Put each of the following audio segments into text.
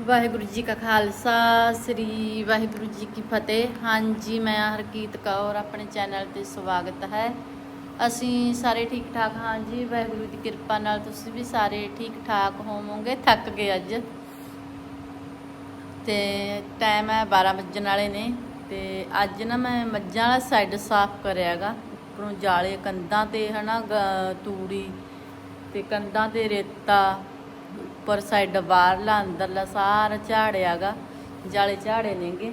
ਵਾਹਿਗੁਰੂ ਜੀ ਕਾ ਖਾਲਸਾ, ਸ੍ਰੀ ਵਾਹਿਗੁਰੂ ਜੀ ਕੀ ਫਤਿਹ। ਹਾਂਜੀ, ਮੈਂ ਹਰਕੀਤ ਕੌਰ, ਆਪਣੇ ਚੈਨਲ ਤੇ ਸਵਾਗਤ ਹੈ। ਅਸੀਂ ਸਾਰੇ ਠੀਕ ਠਾਕ ਹਾਂ ਜੀ ਵਾਹਿਗੁਰੂ ਦੀ ਕਿਰਪਾ ਨਾਲ ਤੁਸੀਂ ਵੀ ਸਾਰੇ ਠੀਕ ਠਾਕ ਹੋਵੋਗੇ? ਥੱਕ ਗਏ ਅੱਜ। ਤੇ ਟਾਈਮ ਹੈ 12 ਵੱਜਣ ਵਾਲੇ ਨੇ। ਤੇ ਅੱਜ ਨਾ ਮੈਂ ਮੱਝਾਂ ਵਾਲਾ ਸਾਈਡ ਸਾਫ਼ ਕਰਿਆਗਾ। ਉੱਪਰੋਂ ਜਾਲੇ ਕੰਧਾਂ ਤੇ ਹਨਾ, ਗ- ਤੂੜੀ ਤੇ ਕੰਧਾਂ ਤੇ ਰੇਤਾ। ਉੱਪਰ ਸਾਈਡ ਬਾਹਰਲਾ, ਅੰਦਰਲਾ ਸਾਰਾ ਝਾੜਿਆਗਾ। ਜਾਲੇ ਝਾੜੇ ਨੇਗੇ।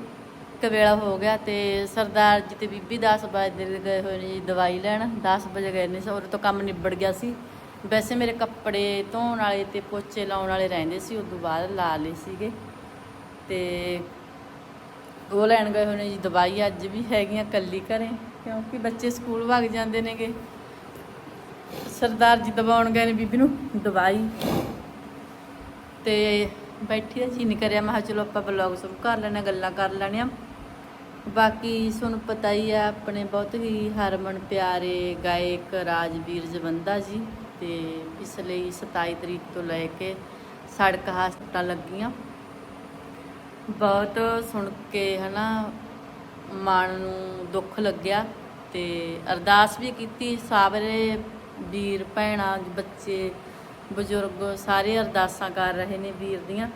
ਕਵੇਲਾ ਹੋ ਗਿਆ ਤੇ ਸਰਦਾਰ ਜੀ ਤੇ ਬੀਬੀ 10 ਵਜੇ ਦੇ ਗਏ ਹੋਏ ਨੇ ਜੀ ਦਵਾਈ ਲੈਣ। 10 ਵਜੇ ਗਏ ਨੇ ਸੋਰੇ ਤੋਂ ਕੰਮ ਨਿਬੜ ਗਿਆ ਸੀ। ਵੈਸੇ ਮੇਰੇ ਕੱਪੜੇ ਧੋਣ ਵਾਲੇ ਤੇ ਪੋਚੇ ਲਾਉਣ ਵਾਲੇ ਰਹਿੰਦੇ ਸੀ, ਉਦੋਂ ਬਾਅਦ ਲਾ ਲਏ ਸੀਗੇ। ਤੇ ਉਹ ਲੈਣ ਗਏ ਹੋਏ ਨੇ ਜੀ ਦਵਾਈ, ਅੱਜ ਵੀ ਹੈਗੀਆਂ ਕੱਲੀ ਘਰੇ, ਕਿਉਂਕਿ ਬੱਚੇ ਸਕੂਲ ਵਗ ਜਾਂਦੇ ਨੇਗੇ। ਸਰਦਾਰ ਜੀ ਦਵਾਉਣ ਗਏ ਨੇ ਬੀਬੀ ਨੂੰ, ਦਵਾਈ। ਤੇ ਬੈਠੀ ਦਾ ਜੀ ਨਹੀਂ ਕਰਿਆ, ਮੈਂ ਕਿਹਾ ਚਲੋ ਆਪਾਂ ਬਲੌਗ ਸ਼ੁਰੂ ਕਰ ਲੈਣੇ ਗੱਲਾਂ ਕਰ ਲੈਣੀਆਂ ਬਾਕੀ ਤੁਹਾਨੂੰ ਪਤਾ ਹੀ ਆ, ਆਪਣੇ ਬਹੁਤ ਹੀ ਹਰਮਨ ਪਿਆਰੇ ਗਾਇਕ ਰਾਜਵੀਰ ਜਵੰਦਾ ਜੀ ਤੇ ਪਿਛਲੇ 27 ਤਰੀਕ ਤੋਂ ਲੈ ਕੇ ਸੜਕ ਹਾਸਪਤਾਲਾਂ ਲੱਗੀਆਂ। ਬਹੁਤ ਸੁਣ ਕੇ ਹਨਾ ਮਨ ਨੂੰ ਦੁੱਖ ਲੱਗਿਆ ਤੇ ਅਰਦਾਸ ਵੀ ਕੀਤੀ। ਸਾਰੇ ਵੀਰ, ਭੈਣਾਂ, ਬੱਚੇ ਬਜ਼ੁਰਗ ਸਾਰੇ ਅਰਦਾਸਾਂ ਕਰ ਰਹੇ ਨੇ ਵੀਰ ਦੀਆਂ।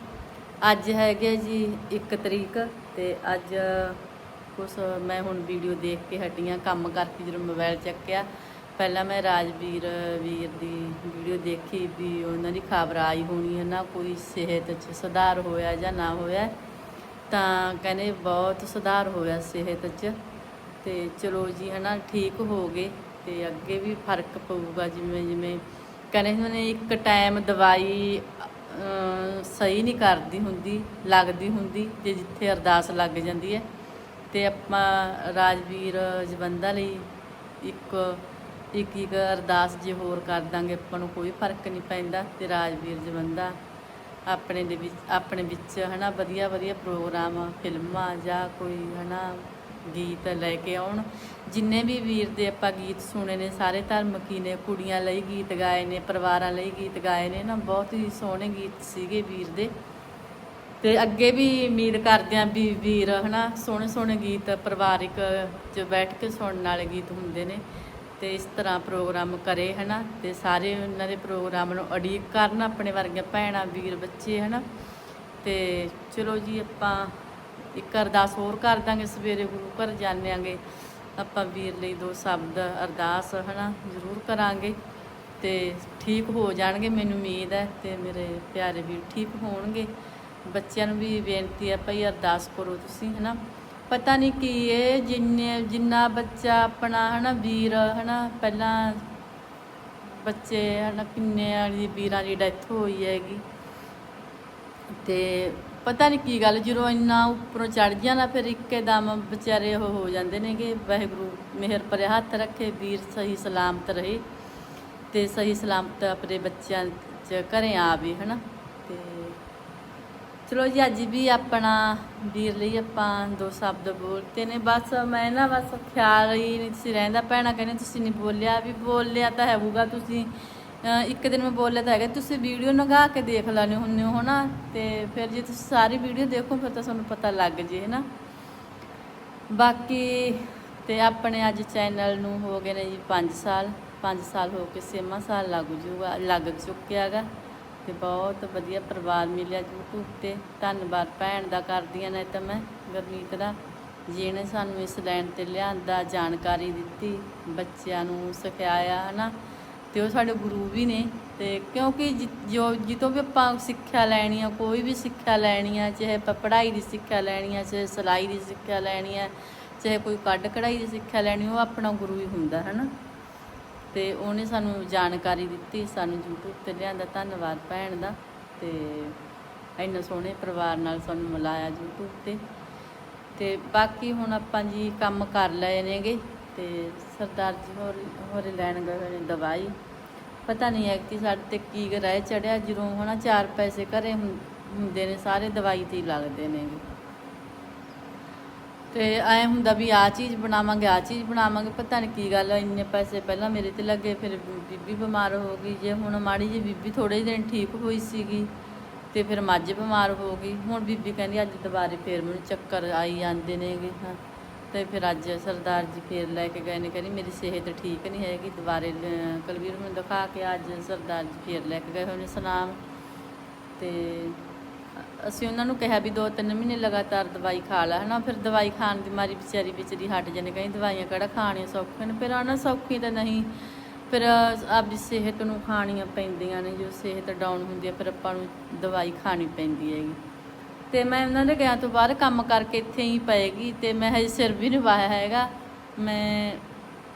ਅੱਜ ਹੈਗੇ ਜੀ 1 ਤਰੀਕ ਤੇ ਅੱਜ ਕੁਛ ਮੈਂ ਹੁਣ ਵੀਡੀਓ ਦੇਖ ਕੇ ਹਟੀਆਂ, ਕੰਮ ਕਰਕੇ ਜਦੋਂ ਮੋਬਾਈਲ ਚੱਕਿਆ। ਪਹਿਲਾਂ ਮੈਂ ਰਾਜਵੀਰ ਵੀਰ ਦੀ ਵੀਡੀਓ ਦੇਖੀ ਵੀ ਉਹਨਾਂ ਦੀ ਖਬਰ ਆਈ ਹੋਣੀ ਹੈ ਨਾ ਕੋਈ ਸਿਹਤ 'ਚ ਸੁਧਾਰ ਹੋਇਆ ਜਾਂ ਨਾ ਹੋਇਆ, ਤਾਂ ਕਹਿੰਦੇ ਬਹੁਤ ਸੁਧਾਰ ਹੋਇਆ ਸਿਹਤ 'ਚ। ਤੇ ਚਲੋ ਜੀ, ਹਨਾ, ਠੀਕ ਹੋ ਗਏ ਤੇ ਅੱਗੇ ਵੀ ਫ਼ਰਕ ਪਊਗਾ ਜਿਵੇਂ ਜਿਵੇਂ ਕਹਿੰਦੇ ਹੁੰਦੇ ਨੇ ਇੱਕ ਟਾਈਮ ਦਵਾਈ ਸਹੀ ਨਹੀਂ ਕਰਦੀ ਹੁੰਦੀ, ਲੱਗਦੀ ਹੁੰਦੀ ਤੇ ਜਿੱਥੇ ਅਰਦਾਸ ਲੱਗ ਜਾਂਦੀ ਹੈ। ਤੇ ਆਪਾਂ ਰਾਜਵੀਰ ਜਵੰਦਾ ਲਈ ਇੱਕ ਇੱਕ ਇੱਕ ਅਰਦਾਸ ਜੇ ਹੋਰ ਕਰ ਦਾਂਗੇ, ਆਪਾਂ ਨੂੰ ਕੋਈ ਫ਼ਰਕ ਨਹੀਂ ਪੈਂਦਾ। ਤੇ ਰਾਜਵੀਰ ਜਵੰਦਾ ਆਪਣੇ ਦੇ ਵਿੱਚ, ਆਪਣੇ ਵਿੱਚ ਹਨਾ ਵਧੀਆ ਵਧੀਆ ਪ੍ਰੋਗਰਾਮ, ਫਿਲਮਾਂ ਜਾਂ ਕੋਈ ਹਨਾ ਗੀਤ ਲੈ ਕੇ ਆਉਣ। ਜਿੰਨੇ ਵੀ ਵੀਰ ਦੇ ਆਪਾਂ ਗੀਤ ਸੁਣੇ ਨੇ, ਸਾਰੇ ਧਰਮਕੀ ਨੇ, ਕੁੜੀਆਂ ਲਈ ਗੀਤ ਗਾਏ ਨੇ, ਪਰਿਵਾਰਾਂ ਲਈ ਗੀਤ ਗਾਏ ਨੇ, ਨਾ ਬਹੁਤ ਹੀ ਸੋਹਣੇ ਗੀਤ ਸੀਗੇ ਵੀਰ ਦੇ। ਤੇ ਅੱਗੇ ਵੀ ਉਮੀਦ ਕਰਦੇ ਆਂ ਵੀ ਵੀਰ, ਹਨਾ, ਸੋਹਣੇ ਸੋਹਣੇ ਗੀਤ ਪਰਿਵਾਰਿਕ ਚ ਬੈਠ ਕੇ ਸੁਣਨ ਵਾਲੇ ਗੀਤ ਹੁੰਦੇ ਨੇ। ਤੇ ਇਸ ਤਰ੍ਹਾਂ ਪ੍ਰੋਗਰਾਮ ਕਰੇ, ਹਨਾ, ਤੇ ਸਾਰੇ ਉਹਨਾਂ ਦੇ ਪ੍ਰੋਗਰਾਮ ਨੂੰ ਅਡੀਕ ਕਰਨ, ਆਪਣੇ ਵਰਗੇ ਭੈਣਾਂ, ਵੀਰ ਬੱਚੇ, ਹਨਾ। ਤੇ ਚਲੋ ਜੀ, ਆਪਾਂ ਇੱਕ ਅਰਦਾਸ ਹੋਰ ਕਰ ਦਾਂਗੇ, ਸਵੇਰੇ ਗੁਰੂ ਘਰ ਜਾਣਾਂਗੇ ਆਪਾਂ ਵੀਰ ਲਈ ਦੋ ਸ਼ਬਦ ਅਰਦਾਸ, ਹਨਾ, ਜ਼ਰੂਰ ਕਰਾਂਗੇ। ਤੇ ਠੀਕ ਹੋ ਜਾਣਗੇ, ਮੈਨੂੰ ਉਮੀਦ ਹੈ ਤੇ ਮੇਰੇ ਪਿਆਰੇ ਵੀਰ ਠੀਕ ਹੋਣਗੇ। ਬੱਚਿਆਂ ਨੂੰ ਵੀ ਬੇਨਤੀ ਹੈ, ਭਈ ਅਰਦਾਸ ਕਰੋ ਤੁਸੀਂ, ਹਨਾ। ਪਤਾ ਨਹੀਂ ਕੀ ਇਹ ਜਿੰਨੇ, ਜਿੰਨਾ ਬੱਚਾ ਆਪਣਾ, ਹਨਾ, ਵੀਰ, ਹਨਾ, ਪਹਿਲਾਂ ਬੱਚੇ, ਹਨਾ, ਕਿੰਨੇ ਵਾਲੀ ਵੀਰਾਂ ਦੀ ਡੈਥ ਹੋਈ ਹੈਗੀ। ਤੇ ਪਤਾ ਨਹੀਂ ਕੀ ਗੱਲ, ਜਦੋਂ ਇੰਨਾ ਉੱਪਰੋਂ ਚੜ ਜਾਣਾ ਫਿਰ ਇੱਕਦਮ ਵਿਚਾਰੇ ਉਹ ਹੋ ਜਾਂਦੇ ਨੇਗੇ ਵਾਹਿਗੁਰੂ ਮਿਹਰ ਭਰੇ ਹੱਥ ਰੱਖੇ, ਵੀਰ ਸਹੀ ਸਲਾਮਤ ਰਹੇ ਤੇ ਸਹੀ ਸਲਾਮਤ ਆਪਣੇ ਬੱਚਿਆਂ ਚ ਘਰੇ ਆਵੇ ਹਨਾ? ਤੇ ਚਲੋ ਜੀ, ਅੱਜ ਵੀ ਆਪਣਾ ਵੀਰ ਲਈ ਆਪਾਂ ਦੋ ਸ਼ਬਦ ਬੋਲਤੇ ਨੇ। ਬਸ ਮੈਂ ਨਾ ਬਸ ਖਿਆਲ ਹੀ ਨਹੀਂ ਸੀ ਰਹਿੰਦਾ, ਭੈਣਾਂ ਕਹਿੰਦੇ ਤੁਸੀਂ ਨਹੀਂ ਬੋਲਿਆ, ਵੀ ਬੋਲਿਆ ਤਾਂ ਹੈਗਾ ਤੁਸੀਂ। ਇੱਕ ਦਿਨ ਮੈਂ ਬੋਲਿਆ ਤਾਂ ਹੈਗਾ, ਤੁਸੀਂ ਵੀਡੀਓ ਨਗਾ ਕੇ ਦੇਖ ਲੈਣੇ ਹੁੰਨੇ ਹੋ ਨਾ ਤੇ ਫਿਰ ਜੇ ਤੁਸੀਂ ਸਾਰੀ ਵੀਡੀਓ ਦੇਖੋ, ਫਿਰ ਤਾਂ ਤੁਹਾਨੂੰ ਪਤਾ ਲੱਗ ਜੇ ਨਾ ਬਾਕੀ ਤੇ ਆਪਣੇ ਅੱਜ ਚੈਨਲ ਨੂੰ ਹੋ ਗਏ ਨੇ ਜੀ 5 ਸਾਲ 5 ਸਾਲ ਹੋ ਕੇ ਛੇਵਾਂ ਸਾਲ ਲੱਗ ਜੂਗਾ, ਲੱਗ ਚੁੱਕਿਆਗਾ ਤੇ ਬਹੁਤ ਵਧੀਆ ਪਰਿਵਾਰ ਮਿਲਿਆ YouTube ਤੇ। ਧੰਨਵਾਦ ਭੈਣ ਦਾ ਕਰਦੀਆਂ ਨੇ ਤਾਂ ਮੈਂ, ਗੁਰਮੀਤ ਦਾ, ਜਿਹਨੇ ਸਾਨੂੰ ਇਸ ਲਾਈਨ ਤੇ ਲਿਆਂਦਾ ਜਾਣਕਾਰੀ ਦਿੱਤੀ, ਬੱਚਿਆਂ ਨੂੰ ਸਿਖਾਇਆ, ਹਨਾ। ਤੇ ਉਹ ਸਾਡੇ ਗੁਰੂ ਵੀ ਨੇ ਤੇ ਕਿਉਂਕਿ ਜਿ- ਜੋ ਜਿੱਤੋਂ ਵੀ ਆਪਾਂ ਸਿੱਖਿਆ ਲੈਣੀ ਆ, ਕੋਈ ਵੀ ਸਿੱਖਿਆ ਲੈਣੀ ਆ, ਚਾਹੇ ਆਪਾਂ ਪੜ੍ਹਾਈ ਦੀ ਸਿੱਖਿਆ ਲੈਣੀ ਆ, ਚਾਹੇ ਸਿਲਾਈ ਦੀ ਸਿੱਖਿਆ ਲੈਣੀ ਆ, ਚਾਹੇ ਕੋਈ ਕੱਢ ਕਢਾਈ ਦੀ ਸਿੱਖਿਆ ਲੈਣੀ, ਉਹ ਆਪਣਾ ਗੁਰੂ ਹੀ ਹੁੰਦਾ ਹੈ ਨਾ ਤੇ ਉਹਨੇ ਸਾਨੂੰ ਜਾਣਕਾਰੀ ਦਿੱਤੀ, ਸਾਨੂੰ YouTube ਤੇ ਲਿਆਂਦਾ, ਧੰਨਵਾਦ ਭੈਣ ਦਾ, ਤੇ ਇੰਨੇ ਸੋਹਣੇ ਪਰਿਵਾਰ ਨਾਲ ਸਾਨੂੰ ਮਿਲਾਇਆ YouTube ਤੇ। ਤੇ ਬਾਕੀ ਹੁਣ ਆਪਾਂ ਜੀ ਕੰਮ ਕਰ ਲਏ ਨੇਗੇ, ਤੇ ਸਰਦਾਰ ਜੀ ਹੋਰ ਹੋਰ ਲੈਣ ਗਏ ਹੋਏ ਨੇ ਦਵਾਈ। ਪਤਾ ਨਹੀਂ ਹੈ ਕਿ ਸਾਡੇ ਤੇ ਕੀ ਰਹਿ ਚੜਿਆ, ਜਦੋਂ ਹਨਾ ਚਾਰ ਪੈਸੇ ਘਰੇ ਹੁੰ- ਹੁੰਦੇ ਨੇ, ਸਾਰੇ ਦਵਾਈ ਤੇ ਹੀ ਲੱਗਦੇ ਨੇ ਤੇ ਐ ਹੁੰਦਾ ਵੀ ਆ ਚੀਜ਼ ਬਣਾਵਾਂਗੇ ਆ ਚੀਜ਼ ਬਣਾਵਾਂਗੇ, ਪਤਾ ਨਹੀਂ ਕੀ ਗੱਲ ਇੰਨੇ ਪੈਸੇ ਪਹਿਲਾਂ ਮੇਰੇ ਤੇ ਲੱਗੇ, ਫਿਰ ਬੀਬੀ ਬਿਮਾਰ ਹੋ ਗਈ, ਜੇ ਹੁਣ ਮਾੜੀ ਜੀ ਬੀਬੀ ਥੋੜੇ ਦਿਨ ਠੀਕ ਹੋਈ ਸੀਗੀ, ਤੇ ਫਿਰ ਮੱਝ ਬਿਮਾਰ ਹੋ ਗਈ, ਹੁਣ ਬੀਬੀ ਕਹਿੰਦੀ ਅੱਜ ਦੁਬਾਰੇ ਫੇਰ ਮੈਨੂੰ ਚੱਕਰ ਆਈ ਜਾਂਦੇ ਨੇਗੇ, ਹਾਂ। ਤੇ ਫਿਰ ਅੱਜ ਸਰਦਾਰ ਜੀ ਫੇਰ ਲੈ ਕੇ ਗਏ ਨੇ, ਕਹਿੰਦੀ ਮੇਰੀ ਸਿਹਤ ਠੀਕ ਨਹੀਂ ਹੈਗੀ ਦੁਬਾਰੇ ਲ- ਕੁਲਵੀਰ ਨੂੰ ਦਿਖਾ ਕੇ ਅੱਜ ਸਰਦਾਰ ਜੀ ਫੇਰ ਲੈ ਕੇ ਗਏ ਹੋਏ ਨੇ ਸੁਨਾਮ ਤੇ ਅਸੀਂ ਉਹਨਾਂ ਨੂੰ ਕਿਹਾ ਵੀ ਦੋ ਤਿੰਨ ਮਹੀਨੇ ਲਗਾਤਾਰ ਦਵਾਈ ਖਾ ਲੈ, ਹਨਾ, ਫਿਰ ਦਵਾਈ ਖਾਣ ਦੀ ਮਾਰੀ ਵਿਚਾਰੀ ਵਿਚਾਰੀ ਹਟ ਜਾਂਦੇ, ਕਹਿੰਦੀ ਦਵਾਈਆਂ ਕਿਹੜਾ ਖਾਣੀਆਂ ਸੌਖੀਆਂ ਨੇ, ਫਿਰ ਉਹਨਾਂ ਸੌਖੀ ਤਾਂ ਨਹੀਂ। ਫਿਰ ਆਪਦੀ ਸਿਹਤ ਨੂੰ ਖਾਣੀਆਂ ਪੈਂਦੀਆਂ ਨੇ, ਜੋ ਸਿਹਤ ਡਾਊਨ ਹੁੰਦੀ ਹੈ ਫਿਰ ਆਪਾਂ ਨੂੰ ਦਵਾਈ ਖਾਣੀ ਪੈਂਦੀ ਹੈਗੀ। ਤੇ ਮੈਂ ਉਹਨਾਂ ਦੇ ਗਿਆ ਤੋਂ ਬਾਅਦ ਕੰਮ ਕਰਕੇ ਇੱਥੇ ਹੀ ਪਏਗੀ ਤੇ ਮੈਂ ਹਜੇ ਸਿਰ ਵੀ ਨਹੀਂ ਵਾਇਆ ਹੈਗਾ। ਮੈਂ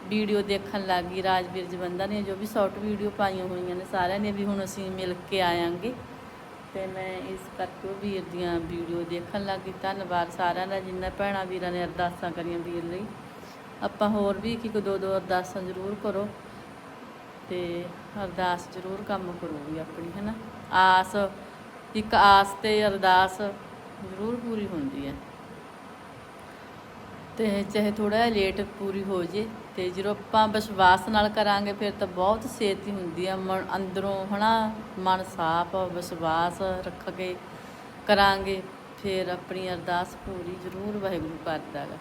ਵੀਡੀਓ ਦੇਖਣ ਲੱਗ ਗਈ ਰਾਜਵੀਰ ਜਵੰਦਾ ਨੇ ਜੋ ਵੀ ਸ਼ਾਰਟ ਵੀਡੀਓ ਪਾਈਆਂ ਹੋਈਆਂ ਨੇ ਸਾਰਿਆਂ ਨੇ ਵੀ ਹੁਣ ਅਸੀਂ ਮਿਲ ਕੇ ਆਵਾਂਗੇ ਤੇ ਮੈਂ ਇਸ ਕਰਕੇ ਉਹ ਵੀਰ ਦੀਆਂ ਵੀਡੀਓ ਦੇਖਣ ਲੱਗ ਗਈ। ਧੰਨਵਾਦ ਸਾਰਿਆਂ ਦਾ, ਜਿੰਨਾ ਭੈਣਾਂ ਵੀਰਾਂ ਨੇ ਅਰਦਾਸਾਂ ਕਰੀਆਂ ਵੀਰ ਲਈ। ਆਪਾਂ ਹੋਰ ਵੀ ਇੱਕ ਇੱਕ ਦੋ ਦੋ ਅਰਦਾਸਾਂ ਜ਼ਰੂਰ ਕਰੋ ਤੇ ਅਰਦਾਸ ਜ਼ਰੂਰ ਕੰਮ ਕਰੂਗੀ ਆਪਣੀ ਹੈ ਨਾ ਆਸ, ਇੱਕ ਆਸ ਤੇ ਅਰਦਾਸ ਜ਼ਰੂਰ ਪੂਰੀ ਹੁੰਦੀ ਹੈ। ਤੇ ਚਾਹੇ ਥੋੜਾ ਜਿਹਾ ਲੇਟ ਪੂਰੀ ਹੋ ਜੇ, ਤੇ ਜਦੋਂ ਆਪਾਂ ਵਿਸ਼ਵਾਸ ਨਾਲ ਕਰਾਂਗੇ, ਫਿਰ ਤਾਂ ਬਹੁਤ ਛੇਤੀ ਹੁੰਦੀ ਆ, ਮਨ ਅੰਦਰੋਂ ਹਨਾ, ਮਨ ਸਾਫ਼, ਵਿਸ਼ਵਾਸ ਰੱਖ ਕੇ ਕਰਾਂਗੇ, ਫਿਰ ਆਪਣੀ ਅਰਦਾਸ ਪੂਰੀ ਜ਼ਰੂਰ ਵਾਹਿਗੁਰੂ ਕਰਦਾ ਹੈਗਾ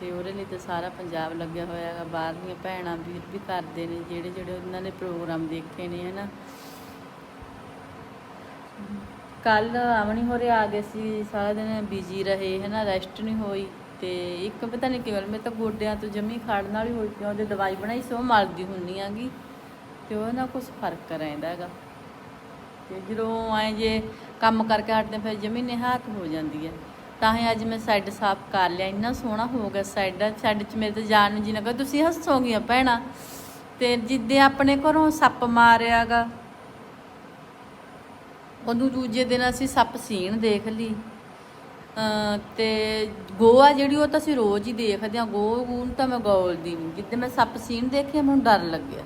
ਤੇ ਉਹਦੇ ਲਈ ਤਾਂ ਸਾਰਾ ਪੰਜਾਬ ਲੱਗਿਆ ਹੋਇਆ ਹੈਗਾ ਬਾਹਰ ਦੀਆਂ ਭੈਣਾਂ ਵੀਰ ਵੀ ਕਰਦੇ ਨੇ ਜਿਹੜੇ ਜਿਹੜੇ ਉਹਨਾਂ ਨੇ ਪ੍ਰੋਗਰਾਮ ਦੇਖੇ ਨੇ ਹਨਾ। ਕੱਲ ਆਵਣੀ ਹੋਰੇ ਆ ਗਏ ਸੀ, ਸਾਰਾ ਦਿਨ ਬਿਜ਼ੀ ਰਹੇ ਹੈ ਨਾ ਰੈਸਟ ਨਹੀਂ ਹੋਈ ਤੇ ਇੱਕ ਪਤਾ ਨਹੀਂ ਕਿਵੇਂ, ਮੈਂ ਤਾਂ ਗੋਡਿਆਂ ਤੋਂ ਜਮੀ ਖੜਨ ਵਾਲੀ ਹੋਈ ਪਈ ਉਹਦੇ ਦਵਾਈ ਬਣਾਈ ਸੀ ਮਰਦੀ ਮਲਦੀ ਹੁੰਨੀ ਆਗੀ ਤੇ ਉਹ ਨਾ ਕੁਝ ਫ਼ਰਕ ਰਹਿੰਦਾ ਹੈਗਾ। ਤੇ ਜਦੋਂ ਆਏ ਜੇ ਕੰਮ ਕਰਕੇ ਹਟਦੇ ਫਿਰ ਜਮੀ ਨਿਹਾਤ ਹੋ ਜਾਂਦੀ ਹੈ। ਤਾਂ ਹੀ ਅੱਜ ਮੈਂ ਸਾਈਡ ਸਾਫ਼ ਕਰ ਲਿਆ, ਇੰਨਾ ਸੋਹਣਾ ਹੋ ਗਿਆ ਸਾਈਡ ਸਾਈਡ 'ਚ ਮੇਰੇ ਤੇ ਜਾਣ ਨੂੰ ਜੀ ਨਾ ਕਰਦਾ, ਤੁਸੀਂ ਹੱਸੋਗੀਆਂ ਭੈਣਾ। ਤੇ ਜਿੱਦੇ ਆਪਣੇ ਘਰੋਂ ਸੱਪ ਮਾਰਿਆਗਾ ਉਹਨੂੰ ਦੂਜੇ ਦਿਨ ਅਸੀਂ ਸੱਪ ਸੀਣ ਦੇਖ ਲਈ। ਅਮ ਤੇ ਗੋਆ ਜਿਹੜੀ ਉਹ ਤਾਂ ਅਸੀਂ ਰੋਜ਼ ਹੀ ਦੇਖਦੇ ਹਾਂ ਗੋ ਗੂ ਨੂੰ ਤਾਂ ਮੈਂ ਗੋਲਦੀ ਨਹੀਂ ਜਿੱਦੇ ਮੈਂ ਸੱਪ ਸੀਣ ਦੇਖਿਆ, ਮੈਨੂੰ ਡਰ ਲੱਗਿਆ।